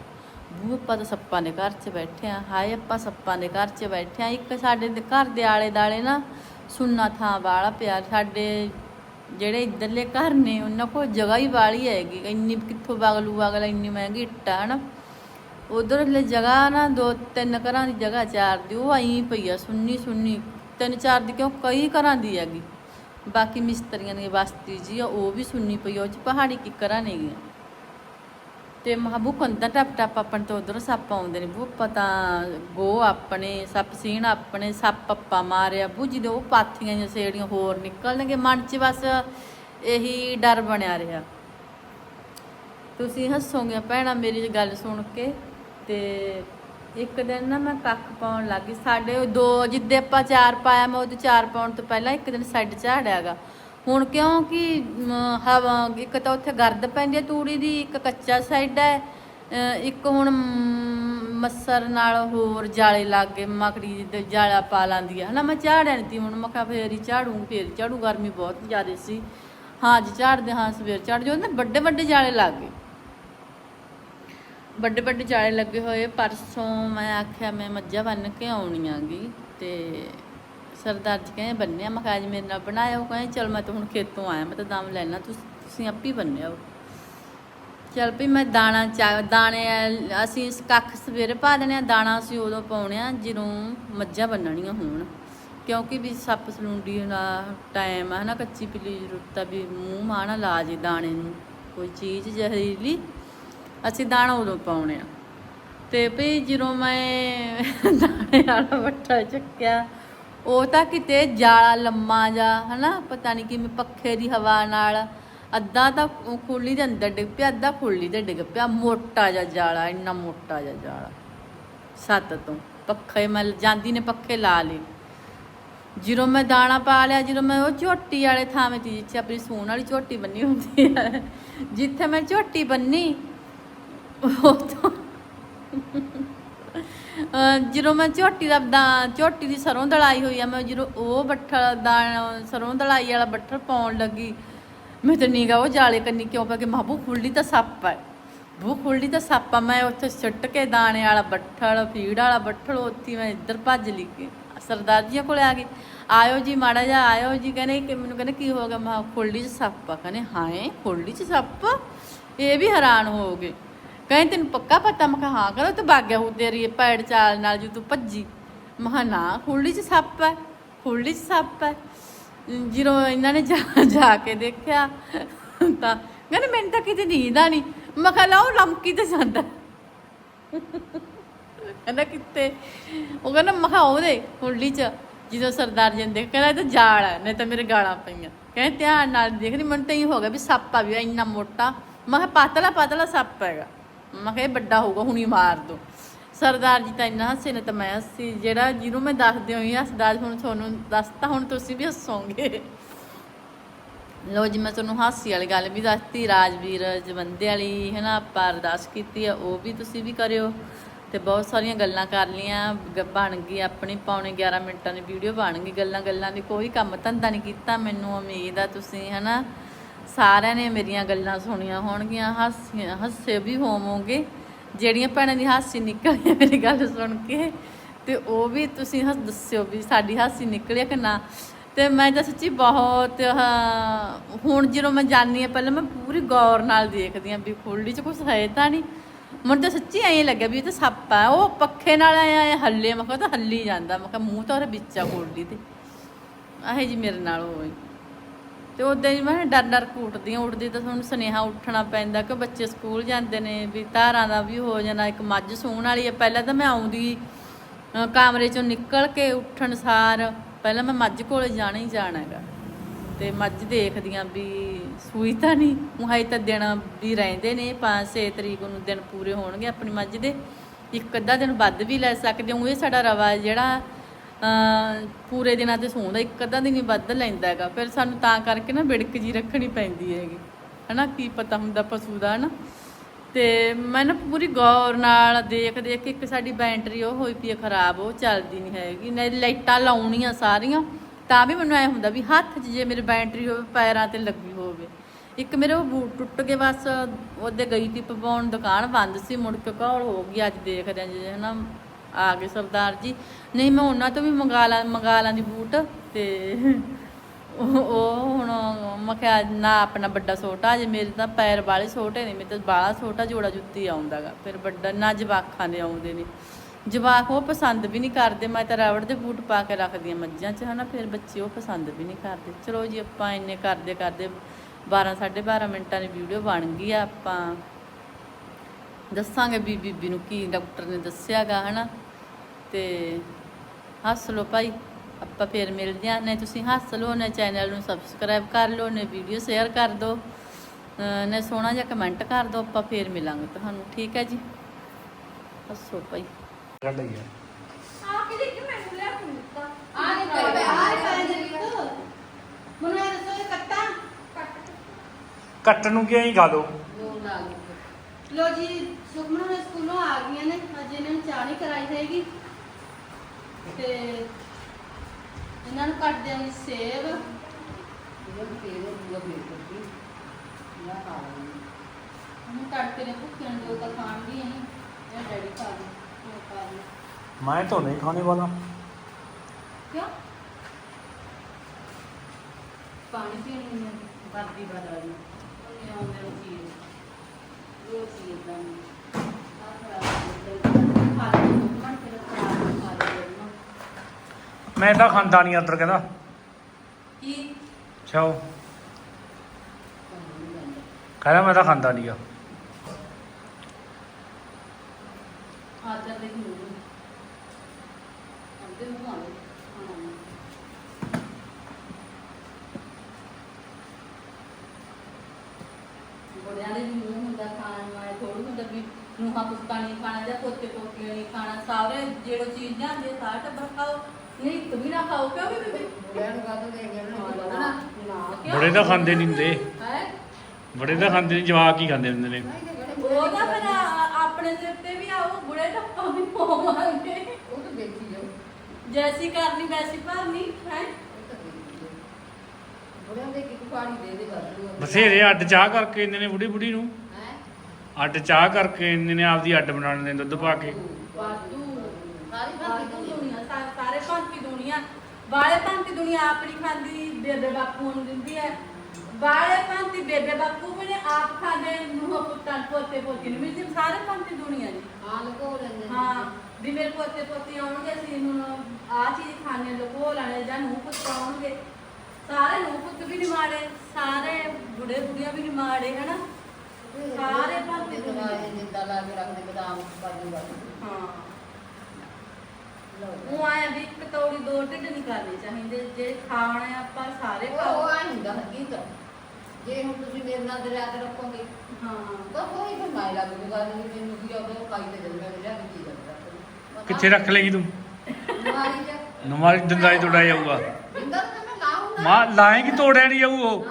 ਬੂ ਆਪਾਂ ਤਾਂ ਸੱਪਾਂ ਦੇ ਘਰ 'ਚ ਬੈਠੇ ਆ ਹਾਏ ਆਪਾਂ ਸੱਪਾਂ ਦੇ ਘਰ 'ਚ ਬੈਠੇ ਆ ਇੱਕ ਸਾਡੇ ਦੇ ਘਰ ਦੇ ਆਲੇ ਦਾਲੇ ਨਾ ਸੁੰਨਾ ਥਾਂ ਵਾਲਾ ਪਿਆ, ਸਾਡੇ ਜਿਹੜੇ ਇੱਧਰਲੇ ਘਰ ਨੇ, ਉਹਨਾਂ ਕੋਲ ਜਗ੍ਹਾ ਹੀ ਵਾਲੀ ਹੈਗੀ, ਇੰਨੀ ਕਿੱਥੋਂ ਬਗਲੂ ਅਗਲਾ ਇੰਨੀ ਮਹਿੰਗੀ ਇੱਟਾਂ, ਹਨਾ? ਉਧਰਲੇ ਜਗ੍ਹਾ ਨਾ ਦੋ ਤਿੰਨ ਘਰਾਂ ਦੀ ਜਗ੍ਹਾ ਚਾਰ ਦੀ, ਉਹ ਆਈ ਪਈ ਆ ਸੁੰਨੀ ਸੁੰਨੀ। ਤਿੰਨ ਚਾਰ ਦੀ ਕਿਉਂ? ਕਈ ਘਰਾਂ ਦੀ ਹੈਗੀ। ਬਾਕੀ ਮਿਸਤਰੀਆਂ ਦੀ ਬਸਤੀ ਜੀ ਆ, ਉਹ ਵੀ ਸੁੰਨੀ ਪਈ ਆ, ਉਹ ਚ ਪਹਾੜੀ ਕਿੱਕਰਾਂ ਨੇ ਗੀਆਂ। ਤੇ ਮਹਾਬੂ ਕੰਦਾ ਟੱਪ ਟੱਪ ਆਪਣ ਤੋਂ ਉਧਰ ਸੱਪ ਆਉਂਦੇ ਨੇ। ਬੂ ਪਤਾ ਗੋ ਆਪਣੇ, ਸੱਪ ਸੀਣ ਆਪਣੇ, ਸੱਪ ਪੱਪਾ ਮਾਰਿਆ। ਬੂ ਜਦੋਂ ਉਹ ਪਾਥੀਆਂ ਜਾਂ ਸੇੜੀਆਂ ਹੋਰ ਨਿਕਲਣਗੇ। ਮਨ 'ਚ ਬਸ ਇਹੀ ਡਰ ਬਣਿਆ ਰਿਹਾ। ਤੁਸੀਂ ਹੱਸੋਗੇ ਭੈਣਾ, ਮੇਰੀ ਗੱਲ ਸੁਣ ਕੇ ਤੇ ਇੱਕ ਦਿਨ ਨਾ ਮੈਂ ਕੱਖ ਪਾਉਣ ਲੱਗੀ ਸਾਡੇ ਉਹ ਦੋ ਜਿੱਦੇ ਆਪਾਂ ਚਾਰ ਪਾਇਆ, ਮੈਂ ਉਹਦੇ ਚਾਰ ਪਾਉਣ ਤੋਂ ਪਹਿਲਾਂ ਇੱਕ ਦਿਨ ਸਾਈਡ ਝਾੜਿਆਗਾ ਹੁਣ ਕਿਉਂਕਿ ਹਵਾ, ਇੱਕ ਤਾਂ ਉੱਥੇ ਗਰਦ ਪੈਂਦੀ ਹੈ ਤੂੜੀ ਦੀ, ਇੱਕ ਕੱਚਾ ਸਾਈਡ ਹੈ ਇੱਕ ਹੁਣ ਮੱਸਰ ਨਾਲ ਹੋਰ ਜਾਲੇ ਲੱਗ ਗਏ, ਮਕੜੀ ਦੇ ਜਾਲਾ ਪਾ ਲਾਂਦੀ ਹੈ ਹਨਾ, ਮੈਂ ਝਾੜਿਆ ਨਹੀਂ ਹੁਣ, ਮੈਂ ਕਿਹਾ ਫੇਰ ਹੀ ਝਾੜੂ ਫੇਰ ਝਾੜੂ ਗਰਮੀ ਬਹੁਤ ਜ਼ਿਆਦਾ ਸੀ। ਹਾਂ, ਅੱਜ ਝਾੜਦੇ ਹਾਂ, ਸਵੇਰ ਝਾੜ ਜੋ ਨਾ ਵੱਡੇ ਵੱਡੇ ਜਾਲੇ ਲੱਗ ਗਏ। ਵੱਡੇ ਵੱਡੇ ਜਾਲੇ ਲੱਗੇ ਹੋਏ। ਪਰਸੋਂ ਮੈਂ ਆਖਿਆ, ਮੈਂ ਮੱਝਾਂ ਬੰਨ ਕੇ ਆਉਣੀ ਆਂਗੀ ਤੇ ਸਰਦਾਰ ਜੀ ਕਹਿੰਦੇ ਬੰਨਿਆ ਮੈਂ ਕਿਹਾ, ਅੱਜ ਮੇਰੇ ਨਾਲ ਬਣਾਇਓ ਕਹਿੰਦੇ, ਚਲ ਮੈਂ ਤਾਂ ਹੁਣ ਖੇਤੋਂ ਆਇਆ, ਮੈਂ ਤਾਂ ਦਮ ਲੈਣਾ ਤੁਸੀਂ ਆਪ ਹੀ ਬੰਨਿਆ ਉਹ ਚਲ ਵੀ ਮੈਂ ਦਾਣਾ ਚਾ, ਦਾਣੇ ਅਸੀਂ ਕੱਖ ਸਵੇਰੇ ਪਾ ਦੇਣੇ ਆ, ਦਾਣਾ ਅਸੀਂ ਉਦੋਂ ਪਾਉਣੇ ਆ ਜਦੋਂ ਮੱਝਾਂ ਬੰਨਣੀਆਂ ਹੋਣ। ਕਿਉਂਕਿ ਵੀ ਸੱਪ ਸਲੂੰਡੀ ਦਾ ਟਾਈਮ ਆ ਨਾ ਕੱਚੀ ਪਿੱਲੀ ਜ਼ਰੂਰਤ ਆ ਵੀ ਮੂੰਹ ਮਾਣਾ ਲਾ ਜੇ ਦਾਣੇ ਨੂੰ। ਕੋਈ ਚੀਜ਼ ਜ਼ਹਿਰੀਲੀ ਅਸੀਂ ਦਾਣਾ ਉਦੋਂ ਪਾਉਣੇ ਆ। ਤੇ ਭਈ ਜਦੋਂ ਮੈਂ ਦਾਣੇ ਵਾਲਾ ਵੱਟਾ ਚੱਕਿਆ, ਉਹ ਤਾਂ ਕਿਤੇ ਜਾਲਾ ਲੰਮਾ ਜਾ, ਹਨਾ, ਪਤਾ ਨਹੀਂ ਕਿਵੇਂ ਪੱਖੇ ਦੀ ਹਵਾ ਨਾਲ ਅੱਧਾ ਤਾਂ ਖੁੱਲੀ ਦੇ ਅੰਦਰ ਡਿੱਗ ਪਿਆ, ਅੱਧਾ ਖੁੱਲੀ ਦੇ ਡਿੱਗ ਪਿਆ, ਮੋਟਾ ਜਿਹਾ ਜਾਲਾ, ਇੰਨਾ ਮੋਟਾ ਜਿਹਾ ਜਾਲਾ। ਸੱਤ ਤੋਂ, ਪੱਖੇ ਮੈਂ ਜਾਂਦੀ ਨੇ ਪੱਖੇ ਲਾ ਲਏ। ਜਦੋਂ ਮੈਂ ਦਾਣਾ ਪਾ ਲਿਆ, ਜਦੋਂ ਮੈਂ ਉਹ ਝੋਟੀ ਵਾਲੇ ਥਾਂ ਤੇ ਜਿੱਥੇ ਆਪਣੀ ਸੂਣ ਵਾਲੀ ਝੋਟੀ ਬੰਨੀ ਹੁੰਦੀ ਹੈ, ਜਿੱਥੇ ਮੈਂ ਝੋਟੀ ਬੰਨੀ ਉਹ ਤੋਂ ਅਹ ਜਦੋਂ ਮੈਂ ਝੋਟੀ ਦਾ ਦਾ- ਝੋਟੀ ਦੀ ਸਰੋਂ ਦਲਾਈ ਹੋਈ ਆ, ਮੈਂ ਜਦੋਂ ਉਹ ਬੱਠਲ ਦਾ ਸਰੋਂ ਦਲਾਈ ਵਾਲਾ ਬੱਠਲ ਪਾਉਣ ਲੱਗੀ, ਮੈਂ ਤਾਂ ਨੀਗਾ ਉਹ ਜਾਲੇ ਕੰਨੀ ਕਿਉਂ ਪਾ ਕੇ ਮਾਬੂ ਖੁੱਲੀ ਤਾਂ ਸੱਪ ਹੈ ਬੂ ਖੁੱਲੀ ਤਾਂ ਸੱਪ ਆ। ਮੈਂ ਉੱਥੇ ਸੁੱਟ ਕੇ ਦਾਣੇ ਵਾਲਾ ਬੱਠਲ, ਫੀਡ ਵਾਲਾ ਬੱਠਲ, ਉੱਥੇ ਮੈਂ ਇੱਧਰ ਭੱਜ ਲਈ ਕੇ ਸਰਦਾਰ ਜੀ ਕੋਲੇ ਆ ਗਈ ਆਇਓ ਜੀ ਮਾੜਾ ਜਿਹਾ, ਆਇਓ ਜੀ। ਕਹਿੰਦੇ ਕਿ ਮੈਨੂੰ ਕਹਿੰਦੇ, ਕੀ ਹੋ ਗਿਆ? ਮੈਂ ਖੁੱਲੀ 'ਚ ਸੱਪ ਆ। ਕਹਿੰਦੇ ਹਾਂ ਖੁੱਲੀ 'ਚ ਸੱਪ? ਇਹ ਵੀ ਹੈਰਾਨ ਹੋ ਗਏ। ਕਹਿੰਦੇ, ਤੈਨੂੰ ਪੱਕਾ ਪਤਾ? ਮੈਂ ਕਿਹਾ, ਹਾਂ, ਕਹਿੰਦਾ ਤੂੰ ਬਾਗਿਆ ਹੋ ਤੇਰੀ ਪੈੜ ਚਾਲ ਨਾਲ ਜੋ ਤੂੰ ਭੱਜੀ। ਮੈਂ ਕਿਹਾ, ਨਾ, ਖੁਰਲੀ 'ਚ ਸੱਪ ਹੈ, ਖੁਰਲੀ 'ਚ ਸੱਪ ਹੈ। ਜਦੋਂ ਇਹਨਾਂ ਨੇ ਜਾ ਜਾ ਕੇ ਦੇਖਿਆ ਤਾਂ ਕਹਿੰਦੇ, ਮੈਨੂੰ ਤਾਂ ਕਿਤੇ ਨੀਂਦ ਆ ਨਹੀਂ। ਮੈਂ ਕਿਹਾ, ਲਾਓ, ਲੰਮਕੀ ਤੇ ਜਾਂਦਾ। ਕਹਿੰਦਾ, ਕਿੱਥੇ? ਉਹ ਕਹਿੰਦਾ, ਮੈਂ ਕਿਹਾ, ਉਹਦੇ ਕੁੰਡਲੀ ਚ, ਜਦੋਂ ਸਰਦਾਰ ਜੀ ਨੇ ਦੇਖ ਕਹਿੰਦਾ, ਇਹ ਤਾਂ ਜਾਲ ਹੈ, ਨਹੀਂ ਤਾਂ ਮੇਰੇ ਗਾਲਾਂ ਪਈਆਂ। ਕਹਿੰਦੇ, ਧਿਆਨ ਨਾਲ ਦੇਖ, ਨਹੀਂ, ਮੈਨੂੰ ਤਾਂ ਇਹ ਹੋ ਗਿਆ ਵੀ ਸੱਪ ਆ ਵੀ ਇੰਨਾ ਮੋਟਾ। ਮੈਂ ਕਿਹਾ ਪਾਤਲਾ ਪਾਤਲਾ ਸੱਪ ਹੈਗਾ। ਮੈਂ ਕਿਹਾ ਇਹ ਵੱਡਾ ਹੋਊਗਾ, ਹੁਣੀ ਮਾਰ ਦੋ। ਸਰਦਾਰ ਜੀ ਤਾਂ ਇੰਨਾ ਹੱਸੇ ਨੇ ਤਾਂ ਮੈਂ ਹੱਸੀ। ਜਿਹੜਾ ਜਿਹਨੂੰ ਮੈਂ ਦੱਸਦੇ ਹੋਈ ਹੱਸਦਾ ਹੁਣ ਤੁਹਾਨੂੰ ਦੱਸਤਾ, ਹੁਣ ਤੁਸੀਂ ਵੀ ਹੱਸੋਗੇ। ਲੋ ਜੀ, ਮੈਂ ਤੁਹਾਨੂੰ ਹਾਸੀ ਵਾਲੀ ਗੱਲ ਵੀ ਦੱਸਤੀ, ਰਾਜਵੀਰ ਜਵੰਦੇ ਵਾਲੀ ਹੈ ਨਾ ਆਪਾਂ ਅਰਦਾਸ ਕੀਤੀ ਆ, ਉਹ ਵੀ ਤੁਸੀਂ ਵੀ ਕਰਿਓ। ਤੇ ਬਹੁਤ ਸਾਰੀਆਂ ਗੱਲਾਂ ਕਰ ਲੀਆਂ ਬਣ ਗਈ ਆਪਣੀ, ਪੌਣੇ 11 ਮਿੰਟਾਂ ਦੀ ਵੀਡੀਓ ਬਣ ਗਈ। ਗੱਲਾਂ ਗੱਲਾਂ ਦੀ ਕੋਈ ਕੰਮ ਧੰਦਾ ਨਹੀਂ ਕੀਤਾ। ਮੈਨੂੰ ਉਮੀਦ ਆ ਤੁਸੀਂ ਹੈ ਸਾਰਿਆਂ ਨੇ ਮੇਰੀਆਂ ਗੱਲਾਂ ਸੁਣੀਆਂ ਹੋਣਗੀਆਂ ਹਾਸੀਆਂ ਹੱਸੇ ਵੀ ਹੋਵੋਗੇ। ਜਿਹੜੀਆਂ ਭੈਣਾਂ ਦੀ ਹਾਸੀ ਨਿਕਲੀ ਮੇਰੀ ਗੱਲ ਸੁਣ ਕੇ, ਤੇ ਉਹ ਵੀ ਤੁਸੀਂ ਹੱਸ ਦੱਸਿਓ ਵੀ ਸਾਡੀ ਹਾਸੀ ਨਿਕਲਿਆ ਕਿ ਨਾ। ਤੇ ਮੈਂ ਤਾਂ ਸੱਚੀ ਬਹੁਤ ਹੁਣ ਜਦੋਂ ਮੈਂ ਜਾਣੀ ਆ ਪਹਿਲਾਂ ਮੈਂ ਪੂਰੀ ਗੌਰ ਨਾਲ ਦੇਖਦੀ ਆ ਵੀ ਖੁੱਲੀ 'ਚ ਕੁਝ ਹੈ ਤਾਂ ਨਹੀਂ। ਮੈਨੂੰ ਤਾਂ ਸੱਚੀ ਐਂ ਲੱਗਿਆ ਵੀ ਇਹ ਤਾਂ ਸੱਪ ਆ, ਉਹ ਪੱਖੇ ਨਾਲ ਐਂ ਹੱਲੇ, ਮੈਂ ਕਿਹਾ ਉਹ ਤਾਂ ਹੱਲੀ ਜਾਂਦਾ, ਮੈਂ ਕਿਹਾ ਮੂੰਹ ਤਾਂ ਉਹਦੇ ਵਿੱਚ ਆ ਖੁੱਲੀ ਤੇ। ਆਹੇ ਜੀ ਮੇਰੇ ਨਾਲ ਹੋਈ। ਤੇ ਉਦਾਂ ਹੀ ਮੈਂ ਡਰ ਡਰ ਕੇ ਉੱਠਦੀ ਤਾਂ ਤੁਹਾਨੂੰ ਸੁਨੇਹਾ ਉੱਠਣਾ ਪੈਂਦਾ ਕਿ ਬੱਚੇ ਸਕੂਲ ਜਾਂਦੇ ਨੇ, ਵੀ ਧਾਰਾਂ ਦਾ ਵੀ ਹੋ ਜਾਣਾ, ਇੱਕ ਮੱਝ ਸੂਣ ਵਾਲੀ ਹੈ। ਪਹਿਲਾਂ ਤਾਂ ਮੈਂ ਆਉਂਦੀ, ਅਹ ਕਮਰੇ ਚੋਂ ਨਿਕਲ ਕੇ ਉੱਠਣ ਸਾਰ, ਪਹਿਲਾਂ ਮੈਂ ਮੱਝ ਕੋਲ ਜਾਣਾ ਹੀ ਜਾਣਾ ਹੈਗਾ। ਤੇ ਮੱਝ ਦੇਖਦੀਆਂ ਵੀ ਸੂਈ ਤਾਂ ਨਹੀਂ ਉਹ ਹਜੇ ਤਾਂ ਦਿਨ ਵੀ ਰਹਿੰਦੇ ਨੇ 5-6 ਤਰੀਕ ਨੂੰ ਦਿਨ ਪੂਰੇ ਹੋਣਗੇ ਆਪਣੀ ਮੱਝ ਦੇ। ਇੱਕ ਅੱਧਾ ਦਿਨ ਵੱਧ ਵੀ ਲੈ ਸਕਦੇ ਹੋ ਇਹ ਸਾਡਾ ਰਵਾ ਜਿਹੜਾ ਪੂਰੇ ਦਿਨਾਂ ਤੇ ਸੌਂਦਾ ਇੱਕ ਅੱਧਾ ਦਿਨ ਹੀ ਵੱਧ ਲੈਂਦਾ ਹੈਗਾ। ਫਿਰ ਸਾਨੂੰ ਤਾਂ ਕਰਕੇ ਨਾ ਬਿੜਕ ਜੀ ਰੱਖਣੀ ਪੈਂਦੀ ਹੈਗੀ। ਹਨਾ, ਕੀ ਪਤਾ ਹੁੰਦਾ ਪਸ਼ੂ ਦਾ, ਹਨਾ। ਤੇ ਮੈਂ ਨਾ ਪੂਰੀ ਗੌਰ ਨਾਲ ਦੇਖ ਦੇਖ ਇੱਕ ਸਾਡੀ ਬੈਟਰੀ ਉਹ ਹੋਈ ਪਈ ਹੈ ਖਰਾਬ, ਉਹ ਚੱਲਦੀ ਨਹੀਂ ਹੈਗੀ। ਨਹੀਂ ਲਾਈਟਾਂ ਲਾਉਣੀਆਂ ਸਾਰੀਆਂ, ਤਾਂ ਵੀ ਮੈਨੂੰ ਐ ਹੁੰਦਾ ਵੀ ਹੱਥ 'ਚ ਜੇ ਮੇਰੀ ਬੈਟਰੀ ਹੋਵੇ, ਪੈਰਾਂ ਤੇ ਲੱਗੀ ਹੋਵੇ। ਇੱਕ ਮੇਰੇ ਉਹ ਬੂਟ ਟੁੱਟ ਕੇ ਬਸ ਉਹਦੇ ਗਈ ਤੀ ਪਵਾਉਣ ਦੁਕਾਨ, ਬੰਦ ਸੀ, ਮੁੜ ਕੇ ਕਾਲ ਹੋ ਗਈ, ਅੱਜ ਦੇਖਦੇ ਹਾਂ ਜੇ, ਹਨਾ। ਆ ਗਏ ਸਰਦਾਰ ਜੀ। ਨਹੀਂ, ਮੈਂ ਉਹਨਾਂ ਤੋਂ ਵੀ ਮੰਗਾ ਲਾਂ, ਮੰਗਾ ਲਾਂਦੀ ਬੂਟ ਤੇ ਉਹ ਹੁਣ ਮੈਂ ਕਿਹਾ ਨਾ ਆਪਣਾ ਵੱਡਾ ਛੋਟਾ ਜੇ ਮੇਰੇ ਤਾਂ ਪੈਰ ਵਾਲੇ ਛੋਟੇ ਨੇ, ਮੇਰੇ ਤਾਂ ਬਾਲਾ ਛੋਟਾ ਜੋੜਾ ਜੁੱਤੀ ਆਉਂਦਾਗਾ। ਫਿਰ ਵੱਡਾ, ਨਾ ਜਵਾਕਾਂ ਦੇ ਆਉਂਦੇ ਨੇ। ਜਵਾਕ ਉਹ ਪਸੰਦ ਵੀ ਨਹੀਂ ਕਰਦੇ, ਮੈਂ ਤਾਂ ਰਬੜ ਦੇ ਬੂਟ ਪਾ ਕੇ ਰੱਖਦੀ ਹਾਂ ਮੱਝਾਂ 'ਚ, ਹਨਾ, ਫਿਰ ਬੱਚੇ ਉਹ ਪਸੰਦ ਵੀ ਨਹੀਂ ਕਰਦੇ। ਚਲੋ ਜੀ, ਆਪਾਂ ਇੰਨੇ ਕਰਦੇ ਕਰਦੇ 12 12.5 ਮਿੰਟਾਂ ਦੀ ਵੀਡੀਓ ਬਣ ਗਈ ਆ ਆਪਾਂ। ਦੱਸਾਂਗੇ ਵੀ ਬੀਬੀ ਨੂੰ ਕੀ ਡਾਕਟਰ ਨੇ ਦੱਸਿਆਗਾ ਹਨਾ? ਤੇ ਹੱਸ ਲਓ ਭਾਈ ਆਪਾਂ ਫੇਰ ਮਿਲਦੇ ਹਾਂ। ਨੇ ਤੁਸੀਂ ਹੱਸ ਲਓ ਨੇ ਚੈਨਲ ਨੂੰ ਸਬਸਕ੍ਰਾਈਬ ਕਰ ਲਓ ਨੇ ਵੀਡੀਓ ਸ਼ੇਅਰ ਕਰ ਦਿਓ ਨੇ ਸੋਹਣਾ ਜਿਹਾ ਕਮੈਂਟ ਕਰ ਦਿਓ ਆਪਾਂ ਫੇਰ ਮਿਲਾਂਗੇ ਤੁਹਾਨੂੰ। ਠੀਕ ਹੈ ਜੀ? ਹੱਸੋ ਭਾਈ। ਕੱਢ ਗਿਆ ਆ ਕੇ ਦੇਖ ਮੈਨੂੰ ਲਿਆ ਕੇ ਦਿੱਤਾ। ਆ ਨਹੀਂ ਪਏ ਆ ਪਏ ਨੇ ਮੈਨੂੰ ਇਹ ਦੱਸੋ ਇਹ ਕੱਟਾ? ਕੱਟਣ ਨੂੰ ਕੀ ਐਂ ਖਾ ਲਓ? ਲੋ ਜੀ ਸੁਖਮਨ ਨੇ ਸਕੂਲੋਂ ਆ ਗਈਆਂ ਨੇ ਅੱਜ ਇਹਨਾਂ ਨੂੰ ਚਾਹ ਨਹੀਂ ਕਰਾਈ ਹੈਗੀ। ਤੇ ਇਹਨਾਂ ਨੂੰ ਕੱਟ ਦਿਆਂਗੇ ਸੇਬ ਉਹਨੂੰ ਕੱਟ ਕੇ। ਨੇ ਭੁੱਖੇ ਨੂੰ ਦੋ ਤਾਂ ਖਾਣ ਦੀ ਨਹੀਂ ਇਹ ਡੈਡੀ ਖਾ ਲਈ ਉਹ ਖਾ ਲਈ ਮੈਂ ਤਾਂ ਨਹੀਂ ਖਾਣੇ ਵਾਲਾ। ਕਿਉਂ? ਪਾਣੀ ਪੀਣੀ ਨਹੀਂ ਬਾਦੀ ਬਦਲ ਦੀ ਉਹਨੇ ਆਉਂਦੇ ਨੂੰ ਚੀਜ਼। ਰੋਜ਼ ਚੀਜ਼ ਦਾ ਮੈਂ ਤਾਂ ਖਾਂਦਾ ਨਹੀਂ ਅੰਦਰ ਕਹਿੰਦਾ। ਕੀ? ਛਾਓ ਕਹਿੰਦਾ ਮੈਂ ਤਾਂ ਖਾਂਦਾ ਨਹੀਂ ਆ। ਆਦਰ ਦੇ ਨੂੰ ਅੰਦੇ ਨੂੰ ਆਉਂਦੇ। ਬੜਿਆਂ ਦੇ ਮੂੰਹ ਹੁੰਦਾ ਖਾਣ ਹੁੰਦਾ ਵੀ ਨੂੰਹਾਂ ਪੁੱਤਾਂ ਨਹੀਂ ਖਾਣਾ ਜਾਂ ਪੋਤੇ ਪੋਤੀਆਂ ਨਹੀਂ ਖਾਣਾ ਸਾਰੇ ਜਿਹੜੋ ਚੀਜ਼ਾਂ ਦੇ ਸਾਰਾ ਟੱਬਰ ਖਾਓ। ਨਹੀਂ ਤੁਮ ਨਾ ਖਾਓ ਕਿਉਂ ਵੀ ਬੀਬੀ ਬੜੇ ਤਾਂ ਖਾਂਦੇ ਨਹੀਂ ਹੁੰਦੇ। ਹੈ? ਬੜੇ ਤਾਂ ਖਾਂਦੇ ਨਹੀਂ ਜਵਾਕ ਹੀ ਖਾਂਦੇ ਹੁੰਦੇ ਨੇ। ਉਹ ਤਾਂ ਫਿਰ ਆ- ਆਪਣੇ ਸਿਰ ਤੇ ਵੀ ਆਓ ਬੁੜੇ ਤਾਂ ਵੀ ਹੋਵਾਂਗੇ ਉਹ ਤਾਂ ਦੇਖੀ ਜਾਓ। ਜੈਸੀ ਕਰਨੀ ਵੈਸੀ ਭਰਨੀ ਹੈ? ਬੁੜਿਆਂ ਦੇ ਇੱਕ ਪਾਣੀ ਦੇ ਦੇ ਆ। ਬਥੇਰੇ ਅੱਡ ਚਾਹ ਕਰਕੇ ਇੰਨੇ ਨੇ ਬੁੜੀ ਬੁੜੀ ਨੂੰ? ਅੱਡ ਚਾਹ ਕਰਕੇ ਇੰਨੇ ਨੇ ਆਪਦੀ ਅੱਡ ਬਣਾਉਣ ਦੇ ਦੁੱਧ ਪਾ ਕੇ। ਵਾਧੂ ਸਾਰੀ ਭਾਂਤੀ ਦੁਨੀਆ ਦੁਨੀਆ ਸਾ- ਸਾਰੇ ਭਾਂਤੀ ਦੁਨੀਆ ਬਾਲੇ ਭਾਂਤੀ ਦੁਨੀਆ ਆਪਣੀ ਖਾਂਦੀ ਬੇਬੇ ਬਾਪੂ ਨੂੰ ਦਿੰਦੀ ਹੈ ਬਾਲੇ ਭਾਂਤੀ ਬੇਬੇ ਬਾਪੂ ਵੀ ਨੇ ਆਪ ਖਾਂਦੇ ਨੂੰ ਪੁੱਤਾਂ ਪੋਤੇ ਪੋਤੀ ਨੂੰ ਵੀ ਸਾਰੇ ਭਾਂਤੀ ਦੁਨੀਆ ਜੀ ਹਾਂ ਲਗੋ ਲੈਂਦੇ ਨੇ। ਹਾਂ ਵੀ ਮੇਰੇ ਪੋਤੇ ਪੋਤੀ ਆਉਣਗੇ ਅਸੀਂ ਹੁਣ ਆ ਚੀਜ਼ ਖਾਣੇ ਲਗੋ ਲੈਣੇ ਜਾਂ ਨੂੰ ਪੁੱਤ ਆਉਣਗੇ ਸਾਰੇ ਨੂੰ ਪੁੱਤ ਵੀ ਨਹੀਂ ਮਾੜੇ ਸਾਰੇ ਬੁੜੇ ਬੁੜੀਆਂ ਵੀ ਨਹੀਂ ਮਾੜੇ ਹਨਾ? ਸਾਰੇ ਭਾਂਤੀ ਦੇ ਦਵਾਈ ਜਿੰਦਾ ਲਾ ਕੇ ਰੱਖਦੇ ਬਦਾਮ ਕਾਜੂ ਵਾਲੀ ਹਾਂ। ਉਹ ਆਇਆ ਵੀ ਇੱਕ ਤੌੜੀ ਦੋ ਢਿੱਡ ਨਹੀਂ ਕਰਨੇ ਚਾਹੀਦੇ ਜੇ ਖਾਣੇ ਆਪਾਂ ਸਾਰੇ ਉਹ ਖਾਓ। ਆ ਹੁੰਦਾ ਹਕੀਕਤ ਜੇ ਹੁਣ ਤੁਸੀਂ ਮੇਰੇ ਨਾਲ ਦਰਿਆ ਤੇ ਰੱਖੋਗੇ ਹਾਂ। ਤਾਂ ਕੋਈ ਫਿਰ ਮਾਇ ਲੱਗ ਜੂਗਾ ਨਹੀਂ ਮੈਨੂੰ ਕੀ ਆਉਂਦਾ ਖਾਈ ਤੇ ਜੰਮਿਆ ਦਰਿਆ ਦੀ ਚੀਜ਼ ਰੱਖ ਕਿੱਥੇ ਰੱਖ ਲੇਗੀ ਤੂੰ? ਮਾਰੀ ਜਾ ਨਮਾਰੀ ਦੰਦਾਈ ਤੋੜਿਆ ਜਾਊਗਾ। ਜਿੰਦਾ ਤਾਂ ਮੈਂ ਲਾਉਂਗਾ ਮਾਂ ਲਾਏਗੀ ਤੋੜਿਆ ਨਹੀਂ ਜਾਊ ਉਹ।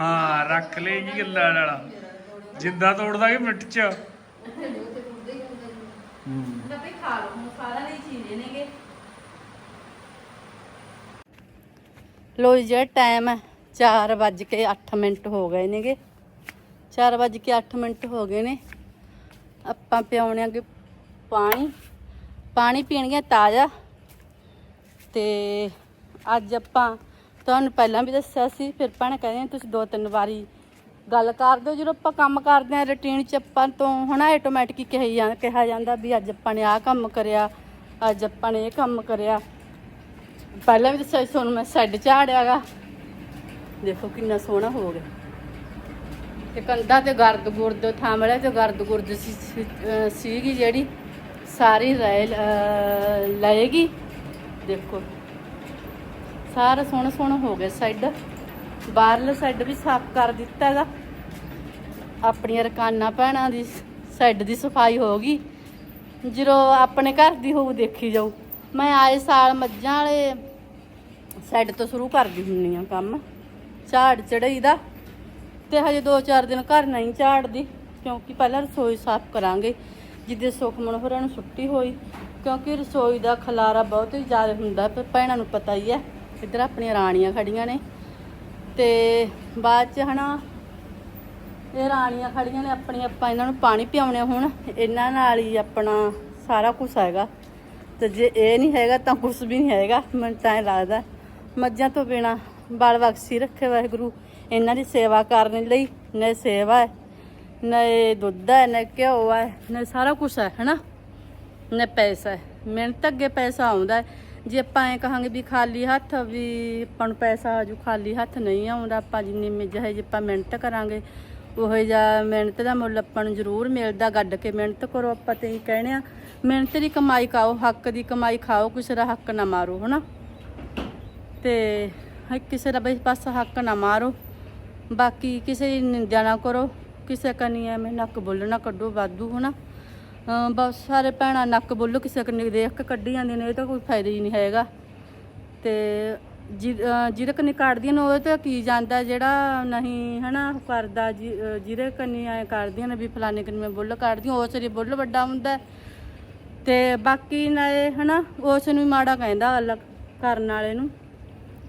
ਹਾਂ ਰੱਖ ਲੇਗੀ ਗੱਲਾਂ ਨਾਲ। ਜਿੰਦਾ ਤੋੜਦਾ ਕਿ ਮਿੰਟ ਚ? ਉੱਥੇ ਨਹੀਂ ਉੱਥੇ ਟੁੱਟਦੇ ਹੀ ਹੁੰਦੇ ਨੇ ਹੂੰ ਤਾਂ ਵੀ ਖਾ ਲਓ ਹੁਣ ਸਾਰਾ ਨਹੀਂ ਚੀਜ਼ ਨੇਗੇ। ਲੋ ਜਿਹੜਾ ਟਾਈਮ ਹੈ 4 ਵੱਜ ਕੇ 8 ਮਿੰਟ ਹੋ ਗਏ ਨੇਗੇ। 4 ਵੱਜ ਕੇ 8 ਮਿੰਟ ਹੋ ਗਏ ਨੇ। ਆਪਾਂ ਪਿਆਉਣਾਂਗੇ ਪਾਣੀ। ਪਾਣੀ ਪੀਣਗੇ ਤਾਜ਼ਾ। ਤੇ ਅੱਜ ਆਪਾਂ ਤੁਹਾਨੂੰ ਪਹਿਲਾਂ ਵੀ ਦੱਸਿਆ ਸੀ ਫਿਰ ਭੈਣ ਕਹਿੰਦੇ ਤੁਸੀਂ ਦੋ ਤਿੰਨ ਵਾਰੀ ਗੱਲ ਕਰਦੇ ਹੋ, ਜਦੋਂ ਆਪਾਂ ਕੰਮ ਕਰਦੇ ਆ ਰੁਟੀਨ ਚ ਆਪਾਂ ਤੋਂ ਹਨਾ ਆਟੋਮੈਟਿਕ ਹੀ ਕਹੀ ਜਾਂ, ਕਿਹਾ ਜਾਂਦਾ ਵੀ ਅੱਜ ਆਪਾਂ ਨੇ ਆਹ ਕੰਮ ਕਰਿਆ, ਅੱਜ ਆਪਾਂ ਨੇ ਇਹ ਕੰਮ ਕਰਿਆ। ਪਹਿਲਾਂ ਵੀ ਦੱਸਿਆ ਸੀ ਤੁਹਾਨੂੰ ਮੈਂ ਸੈੱਡ ਝਾੜਿਆਗਾ ਦੇਖੋ ਕਿੰਨਾ ਸੋਹਣਾ ਹੋ ਗਿਆ। ਤੇ ਕੰਧਾਂ ਤੇ ਗਰਦ ਗੁਰਦ ਥਾਮਲੇ ਤੇ ਗਰਦ ਗੁਰਦ ਸੀਗੀ ਜਿਹੜੀ, ਸਾਰੀ ਰਹਿ ਲਏਗੀ। ਦੇਖੋ, ਸਾਰਾ ਸੋਹਣਾ ਸੋਹਣਾ ਹੋ ਗਿਆ ਸਾਈਡ ਬਾਹਰਲੇ ਸਾਈਡ ਵੀ ਸਾਫ਼ ਕਰ ਦਿੱਤਾ ਹੈਗਾ। ਆਪਣੀਆਂ ਰਕਾਨਾ ਭੈਣਾਂ ਦੀ ਸਾਈਡ ਦੀ ਸਫ਼ਾਈ ਹੋ ਗਈ। ਜਦੋਂ ਆਪਣੇ ਘਰ ਦੀ ਹੋਊ ਦੇਖੀ ਜਾਊ। ਮੈਂ ਆਏ ਸਾਲ ਮੱਝਾਂ ਵਾਲੇ ਸਾਈਡ ਤੋਂ ਸ਼ੁਰੂ ਕਰਦੀ ਹੁੰਨੀ ਆ ਕੰਮ। ਝਾੜ ਚੜਾਈ ਦਾ ਤੇ ਹਜੇ 2-4 ਦਿਨ ਘਰ ਨਹੀਂ ਝਾੜਦੀ, ਕਿਉਂਕਿ ਪਹਿਲਾਂ ਰਸੋਈ ਸਾਫ਼ ਕਰਾਂਗੇ। ਜਿੱਦੇ ਸੁਖਮਨ ਹੋਰਾਂ ਨੂੰ ਛੁੱਟੀ ਹੋਈ, ਕਿਉਂਕਿ ਰਸੋਈ ਦਾ ਖਲਾਰਾ ਬਹੁਤ ਹੀ ਜ਼ਿਆਦਾ ਹੁੰਦਾ ਪਰ ਭੈਣਾਂ ਨੂੰ ਪਤਾ ਹੀ ਹੈ। ਇੱਧਰ ਆਪਣੀਆਂ ਰਾਣੀਆਂ ਖੜੀਆਂ ਨੇ। ਤੇ ਬਾਅਦ ਚ ਹਨਾ ਇਹ ਰਾਣੀਆਂ ਖੜੀਆਂ ਨੇ ਆਪਣੀ ਆਪਾਂ ਇਹਨਾਂ ਨੂੰ ਪਾਣੀ ਪਿਆਉਣੇ ਹੁਣ। ਇਹਨਾਂ ਨਾਲ ਹੀ ਆਪਣਾ ਸਾਰਾ ਕੁਝ ਹੈਗਾ। ਤੇ ਜੇ ਇਹ ਨਹੀਂ ਹੈਗਾ ਤਾਂ ਕੁਝ ਵੀ ਨਹੀਂ ਹੈਗਾ, ਮੈਨੂੰ ਤਾਂ ਲੱਗਦਾ। ਮੱਝਾਂ ਤੋਂ ਬਿਨਾ ਬਾਲ ਬਖਸ਼ੀ ਰੱਖੇ ਵਾਹਿਗੁਰੂ। ਇਹਨਾਂ ਦੀ ਸੇਵਾ ਕਰਨ ਲਈ ਨਾ ਸੇਵਾ ਹੈ, ਨਾ ਇਹ ਦੁੱਧ ਹੈ, ਨਾ ਘਿਓ ਹੈ, ਨਾ ਸਾਰਾ ਕੁਝ ਹੈ ਹਨਾ। ਨਾ ਪੈਸਾ ਹੈ। ਮਿਹਨਤ ਅੱਗੇ ਪੈਸਾ ਆਉਂਦਾ ਹੈ। ਜੇ ਆਪਾਂ ਐ ਕਹਾਂਗੇ ਵੀ ਖਾਲੀ ਹੱਥ ਵੀ ਆਪਾਂ ਨੂੰ ਪੈਸਾ ਆਜੂ, ਖਾਲੀ ਹੱਥ ਨਹੀਂ ਆਉਂਦਾ, ਆਪਾਂ ਜਿੰਨੀ ਮਿ- ਜਿਹੇ ਜੇ ਆਪਾਂ ਮਿਹਨਤ ਕਰਾਂਗੇ, ਉਹੋ ਜਿਹਾ ਮਿਹਨਤ ਦਾ ਮੁੱਲ ਆਪਾਂ ਨੂੰ ਜ਼ਰੂਰ ਮਿਲਦਾ, ਗੱਡ ਕੇ ਮਿਹਨਤ ਕਰੋ ਆਪਾਂ ਤੇ ਹੀ ਕਹਿਣੇ ਆ। ਮਿਹਨਤ ਦੀ ਕਮਾਈ ਖਾਓ, ਹੱਕ ਦੀ ਕਮਾਈ ਖਾਓ, ਕਿਸੇ ਦਾ ਹੱਕ ਨਾ ਮਾਰੋ, ਹਨਾ? ਤੇ ਹਰ ਕਿਸੇ ਦਾ ਬਈ ਬਸ ਹੱਕ ਨਾ ਮਾਰੋ। ਬਾਕੀ ਕਿਸੇ ਦੀ ਨਿੰਦਿਆ ਨਾ ਕਰੋ, ਕਿਸੇ ਕਨੀ ਐਵੇਂ ਨੱਕ ਬੁੱਲਣਾ ਕੱਢੋ, ਵਾਧੂ, ਹਨਾ? ਅਮ ਬਹੁਤ ਸਾਰੇ ਭੈਣਾਂ ਨੱਕ ਬੁੱਲ ਕਿਸੇ ਕਨੀ ਦੇਖ ਕੇ ਕੱਢੀ ਜਾਂਦੀਆਂ ਨੇ, ਇਹ ਤਾਂ ਕੋਈ ਫਾਇਦਾ ਹੀ ਨਹੀਂ ਹੈਗਾ। ਤੇ ਜਿ- ਜਿਹਦੇ ਕਨੀ ਕੱਢਦੀਆਂ ਨੇ ਉਹ ਤਾਂ ਕੀ ਜਾਂਦਾ ਜਿਹੜਾ ਨਹੀਂ, ਹਨਾ, ਉਹ ਕਰਦਾ ਜਿ- ਜਿਹਦੇ ਕਨੀ ਐ ਕਰਦੀਆਂ ਨੇ ਵੀ ਫਲਾਣੇ ਕਨੀ ਮੈਂ ਬੁੱਲ ਕੱਢਦੀਆਂ ਉਸ ਲਈ ਬੁੱਲ ਵੱਡਾ ਹੁੰਦਾ ਹੈ। ਤੇ ਬਾਕੀ ਨਾਲੇ ਹਨਾ, ਉਸ ਨੂੰ ਵੀ ਮਾੜਾ ਕਹਿੰਦਾ ਅਲੱਗ, ਕਰਨ ਵਾਲੇ ਨੂੰ।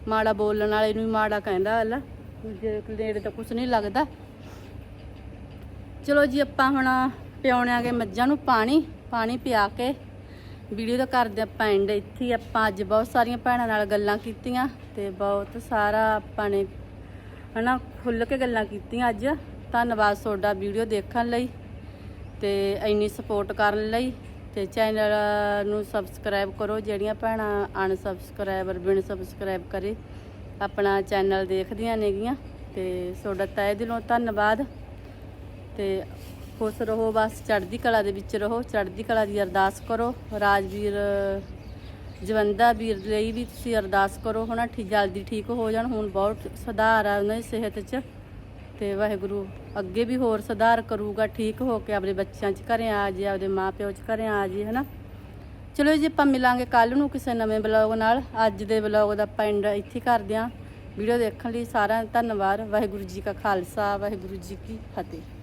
ਮਾੜਾ ਬੋਲਣ ਵਾਲੇ ਨੂੰ ਵੀ ਮਾੜਾ ਕਹਿੰਦਾ ਅਲਾ ਜੇ ਨੇੜੇ ਤਾਂ ਕੁਝ ਨਹੀਂ ਲੱਗਦਾ। ਚਲੋ ਜੀ, ਆਪਾਂ ਹੁਣ ਪਿਆਉਣਾਂਗੇ ਮੱਝਾਂ ਨੂੰ ਪਾਣੀ ਪਾਣੀ ਪਿਆ ਕੇ ਵੀਡੀਓ ਦਾ ਕਰਦੇ ਆਪਾਂ ਐਂਡ ਇੱਥੇ ਆਪਾਂ ਅੱਜ ਬਹੁਤ ਸਾਰੀਆਂ ਭੈਣਾਂ ਨਾਲ ਗੱਲਾਂ ਕੀਤੀਆਂ ਤੇ ਬਹੁਤ ਸਾਰਾ ਆਪਾਂ ਨੇ ਹਨਾ ਖੁੱਲ ਕੇ ਗੱਲਾਂ ਕੀਤੀਆਂ ਅੱਜ। ਧੰਨਵਾਦ ਤੁਹਾਡਾ ਵੀਡੀਓ ਦੇਖਣ ਲਈ ਤੇ ਇੰਨੀ ਸਪੋਰਟ ਕਰਨ ਲਈ ਤੇ ਚੈਨਲ ਨੂੰ ਸਬਸਕ੍ਰਾਈਬ ਕਰੋ, ਜਿਹੜੀਆਂ ਭੈਣਾਂ ਅਨਸਬਸਕ੍ਰਾਈਬਰ ਬਿਨ ਸਬਸਕ੍ਰਾਈਬ ਕਰੇ, ਆਪਣਾ ਚੈਨਲ ਦੇਖਦੀਆਂ ਨੇਗੀਆਂ ਤੇ ਤੁਹਾਡਾ ਤਹਿ ਦਿਲੋਂ ਧੰਨਵਾਦ ਤੇ ਖੁਸ਼ ਰਹੋ, ਬਸ ਚੜ੍ਹਦੀ ਕਲਾ ਦੇ ਵਿੱਚ ਰਹੋ, ਚੜ੍ਹਦੀ ਕਲਾ ਦੀ ਅਰਦਾਸ ਕਰੋ। ਰਾਜਵੀਰ, ਜਵੰਦਾ ਵੀਰ ਲਈ ਵੀ ਤੁਸੀਂ ਅਰਦਾਸ ਕਰੋ। ਹਨਾ ਠੀਕ ਜਲਦੀ ਠੀਕ ਹੋ ਜਾਣ, ਹੁਣ ਬਹੁਤ ਸੁਧਾਰ ਆ ਉਹਨਾਂ ਦੀ ਸਿਹਤ 'ਚ ਤੇ ਵਾਹਿਗੁਰੂ ਅੱਗੇ ਵੀ ਹੋਰ ਸੁਧਾਰ ਕਰੂਗਾ, ਠੀਕ ਹੋ ਕੇ ਆਪਣੇ ਬੱਚਿਆਂ 'ਚ ਘਰੇ ਆ ਜੇ ਆਪਦੇ ਮਾਪਿਓ 'ਚ ਘਰੇ ਆ ਜੇ, ਹਨਾ। ਚਲੋ ਜੀ, ਆਪਾਂ ਮਿਲਾਂਗੇ ਕੱਲ ਨੂੰ ਕਿਸੇ ਨਵੇਂ ਬਲੌਗ ਨਾਲ। ਅੱਜ ਦੇ ਬਲੌਗ ਦਾ ਆਪਾਂ ਐਂਡ ਇੱਥੇ ਕਰਦੇ ਹਾਂ ਵੀਡੀਓ ਦੇਖਣ ਲਈ ਸਾਰਿਆਂ ਦਾ ਧੰਨਵਾਦ। ਵਾਹਿਗੁਰੂ ਜੀ ਕਾ ਖਾਲਸਾ, ਵਾਹਿਗੁਰੂ ਜੀ ਕੀ ਫਤਿਹ।